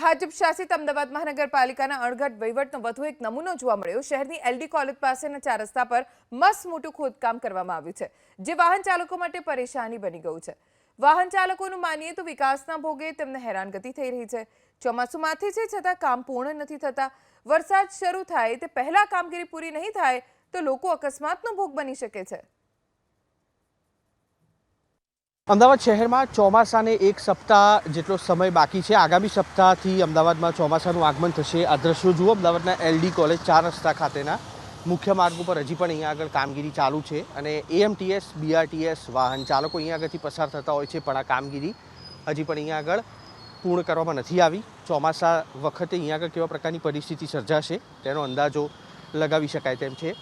ભાજપ શાસિત અમદાવાદ મહાનગરપાલિકાના અણઘટ વહીવટનો વધુ એક નમૂનો જોવા મળ્યો. શહેરની એલડી કોલેજ પાસેના ચાર રસ્તા પર મસ્ત મોટું ખોદકામ કરવામાં આવ્યું છે, જે વાહન ચાલકો માટે પરેશાની બની ગયું છે. વાહન ચાલકોનું માનીએ તો વિકાસના ભોગે તેમને હેરાનગતિ થઈ રહી છે. ચોમાસું માથે છે છતાં કામ પૂર્ણ નથી થતા. વરસાદ શરૂ થાય તે પહેલા કામગીરી પૂરી નહીં થાય તો લોકો અકસ્માતનો ભોગ બની શકે છે. અમદાવાદ શહેરમાં ચોમાસાને એક સપ્તાહ જેટલો સમય બાકી છે. આગામી સપ્તાહથી અમદાવાદમાં ચોમાસાનું આગમન થશે. આ દ્રશ્યો જુઓ, અમદાવાદના એલડી કોલેજ ચાર રસ્તા ખાતેના મુખ્ય માર્ગ ઉપર હજી પણ અહીંયા આગળ કામગીરી ચાલુ છે અને એએમટીએસ, બીઆરટીએસ વાહન ચાલકો અહીંયા આગળથી પસાર થતા હોય છે, પણ આ કામગીરી હજી પણ અહીંયા આગળ પૂર્ણ કરવામાં નથી આવી. ચોમાસા વખતે અહીંયા આગળ કેવા પ્રકારની પરિસ્થિતિ સર્જાશે તેનો અંદાજો લગાવી શકાય તેમ છે.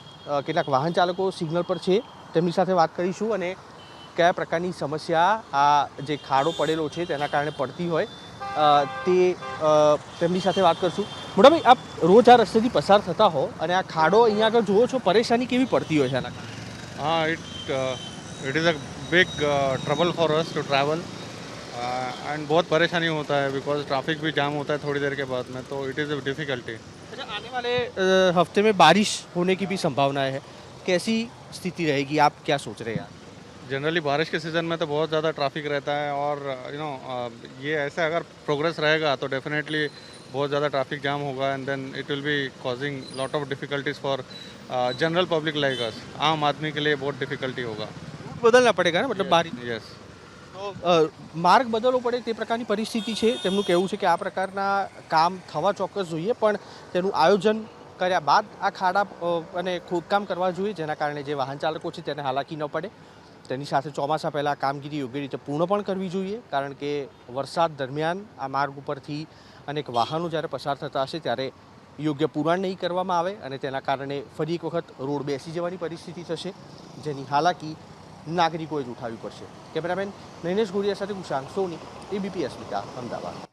કેટલાક વાહન ચાલકો સિગ્નલ પર છે, તેમની સાથે વાત કરીશું અને કયા પ્રકારની સમસ્યા આ જે ખાડો પડેલો છે તેના કારણે પડતી હોય અ, તે અ, તેમની સાથે વાત કરશું મોટાભાઈ આપ રોજ આ રસ્તેથી પસાર થતા હો અને આ ખાડો અહીંયા આગળ જુઓ છો પરેશાની કેવી પડતી હોય છે આના કારણે हाँ it it is a big trouble for us to travel and बहुत परेशानी होता है बिकॉज ट्रैफिक भी जाम होता है थोड़ी देर के बाद में तो इट इज़ अ डिफ़िकल्टी अच्छा आने वाले अ, हफ्ते में बारिश होने की भी संभावना है कैसी स्थिति रहेगी आप क्या सोच रहे हैं यार जनरली बारिश के सीज़न में तो बहुत ज़्यादा ट्रैफिक रहता है और यू नो ये ऐसे अगर प्रोग्रेस रहेगा तो डेफिनेटली बहुत ज़्यादा ट्रैफिक जाम होगा and then it will be causing lot of difficulties for general public like us आम आदमी के लिए बहुत डिफ़िकल्टी होगा બદલના પડેગા ને મતલબ બારિશ यस તો અ, માર્ગ બદલવો પડે તે પ્રકારની પરિસ્થિતિ છે તેમનું કહેવું છે કે આ પ્રકારના કામ થવા ચોક્કસ જોઈએ પણ તેનું આયોજન કર્યા બાદ આ ખાડા અ, અને ખોદકામ કરવા જોઈએ જેના કારણે જે વાહન ચાલકો છે તેને હાલાકી ન પડે તેની સાથે ચોમાસા પહેલાં કામગીરી યોગ્ય રીતે પૂર્ણ પણ કરવી જોઈએ, કારણ કે વરસાદ દરમિયાન આ માર્ગ ઉપરથી અનેક વાહનો જ્યારે પસાર થતા હશે ત્યારે યોગ્ય પુરાણ નહીં કરવામાં આવે અને તેના કારણે ફરી એક વખત રોડ બેસી જવાની પરિસ્થિતિ થશે, જેની હાલાકી નાગરિકોએ જ ઉઠાવવી પડશે. કેમેરામેન નૈનેશ ગોરિયા સાથે કુશાંક સોની, એબીપી અસ્મિતા, અમદાવાદ.